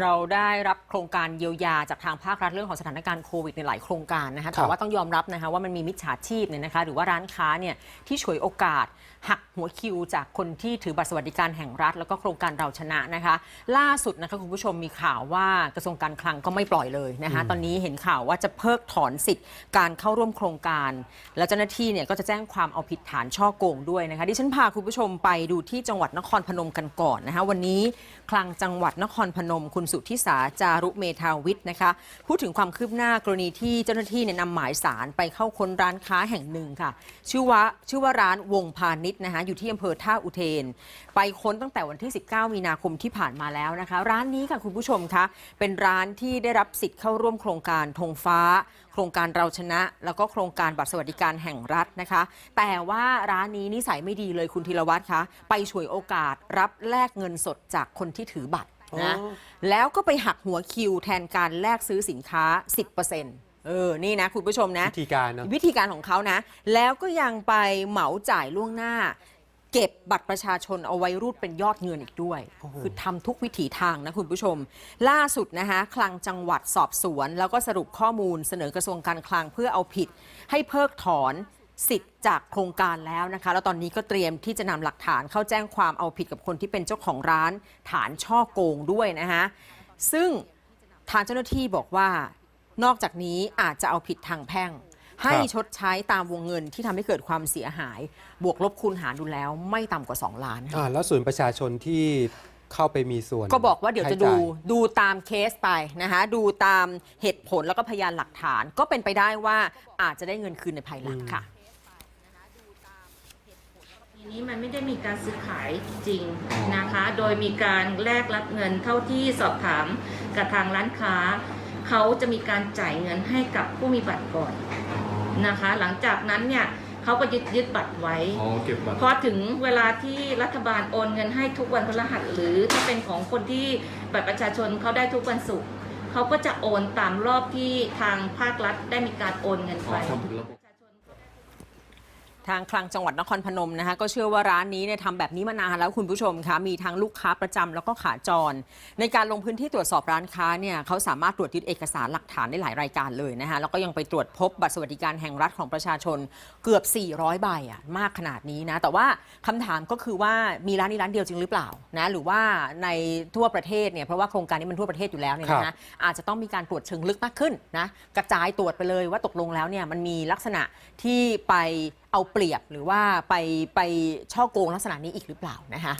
เราได้รับโครงการเยียวยาจากทางภาครัฐเรื่องของสถานการณ์โควิดในหลายโครงการนะคะครัแต่บว่าต้องยอมรับนะคะว่ามันมีมิจฉาชีพเนี่ยนะคะหรือว่าร้านค้าเนี่ยที่ฉวยโอกาส หักหัวคิว จากคนที่ถือบัตรสวัสดิการแห่งรัฐ แล้วก็โครงการเราชนะนะคะ ล่าสุดนะคะคุณผู้ชมมีข่าวว่ากระทรวงการคลังก็ไม่ปล่อยเลยนะคะตอนนี้เห็นข่าวว่าจะเพิกถอนสิทธิ์การเข้าร่วมโครงการ แล้วเจ้าหน้าที่เนี่ยก็จะแจ้งความเอาผิดฐานช่อโกงด้วยนะคะดิฉันพาคุณผู้ชมไปดูที่จังหวัดนครพนมกันก่อนนะคะวันนี้คลังจังหวัดนครพนมคุณสุทธิสาจารุเมธาวิทย์นะคะ พูดถึงความคืบหน้ากรณีที่เจ้าหน้าที่เนี่ยนำหมายสารไปเข้าค้นร้านค้าแห่งหนึ่งค่ะ ชื่อว่าชื่อว่าร้านวงพาณิชย์นะคะอยู่ที่อำเภอท่าอุเทน ไปค้นตั้งแต่วันที่ 19 มีนาคมที่ผ่านมาแล้วนะคะ ร้านนี้ค่ะคุณผู้ชมคะเป็นร้านที่ได้รับสิทธิ์เข้าร่วมโครงการธงฟ้า โครงการเราชนะ แล้วก็โครงการบัตรสวัสดิการแห่งรัฐนะคะ แต่ว่าร้านนี้นิสัยไม่ดีเลยคุณธีรวัตรคะไปฉวยโอกาสรับแลกเงินสดจากคนที่ถือบัตร นะอ๋อแล้วก็ไปหักหัวคิวแทนการแลกซื้อสินค้า 10%เออ นี่นะคุณผู้ชมนะ วิธีการเนอะวิธีการของเขานะ แล้วก็ยังไปเหมาจ่ายล่วงหน้า เก็บบัตรประชาชนเอาไว้รูดเป็นยอดเงินอีกด้วย คือทำทุกวิถีทางนะคุณผู้ชม ล่าสุดนะคะคลังจังหวัดสอบสวน แล้วก็สรุปข้อมูลเสนอกระทรวงการคลังเพื่อเอาผิด ให้เพิกถอน สิทธิ์จากโครงการแล้วนะคะ แล้วตอนนี้ก็เตรียมที่จะนำหลักฐานเข้าแจ้งความเอาผิดกับคนที่เป็นเจ้าของร้าน ฐานช่อโกงด้วยนะคะซึ่งทางเจ้าหน้าที่บอกว่านอกจากนี้อาจจะเอาผิดทางแพ่ง ให้ครับชดใช้ตามวงเงินที่ทำให้เกิดความเสียหาย บวกลบคูณหารดูแล้วไม่ต่ำกว่า 2 ล้านอ่าแล้วส่วนประชาชนที่เข้าไปมีส่วน ก็บอกว่าเดี๋ยวจะใช้ดูจ่ายดูตามเคสไปนะคะดูตามเหตุผลแล้วก็พยานหลักฐาน ก็เป็นไปได้ว่าอาจจะได้เงินคืนในภายหลังค่ะ ทีนี้มันไม่ได้มีการซื้อขายจริงนะคะ โดยมีการแลกรับเงินเท่าที่สอบถามกับทางร้านค้า เขาจะมีการจ่ายเงินให้กับผู้มีบัตรก่อนนะคะ หลังจากนั้นเนี่ยเขาก็ยึดยึดบัตรไว้อ๋อเก็บบัตรพอถึงเวลาที่รัฐบาลโอนเงินให้ทุกวันพฤหัส หรือถ้าเป็นของคนที่บัตรประชาชนเขาได้ทุกวันศุกร์เขาก็จะโอนตามรอบที่ทางภาครัฐได้มีการโอนเงินอ๋อไป ทำเป็นระบบทางคลังจังหวัดนครพนมนะคะก็เชื่อว่าร้านนี้เนี่ยทำแบบนี้มานานแล้วคุณผู้ชมคะมีทั้งลูกค้าประจำแล้วก็ขาจร ในการลงพื้นที่ตรวจสอบร้านค้าเนี่ยเขาสามารถตรวจยึดเอกสารหลักฐานได้หลายรายการเลยนะคะแล้วก็ยังไปตรวจพบบัตรสวัสดิการแห่งรัฐของประชาชนเกือบ 400 ใบอะมากขนาดนี้นะแต่ว่าคำถามก็คือว่ามีร้านนี้ร้านเดียวจริงหรือเปล่านะหรือว่าในทั่วประเทศเนี่ยเพราะว่าโครงการนี้มันทั่วประเทศอยู่แล้วเนี่ยนะครัคะบอาจจะต้องมีการตรวจเชิงลึกมากขึ้นนะกระจายตรวจไปเลยว่าตกลงแล้วเนี่ยมันมีลักษณะที่ไป เอาเปรียบหรือว่าไปไปช่อโกงลักษณะนี้อีกหรือเปล่านะคะ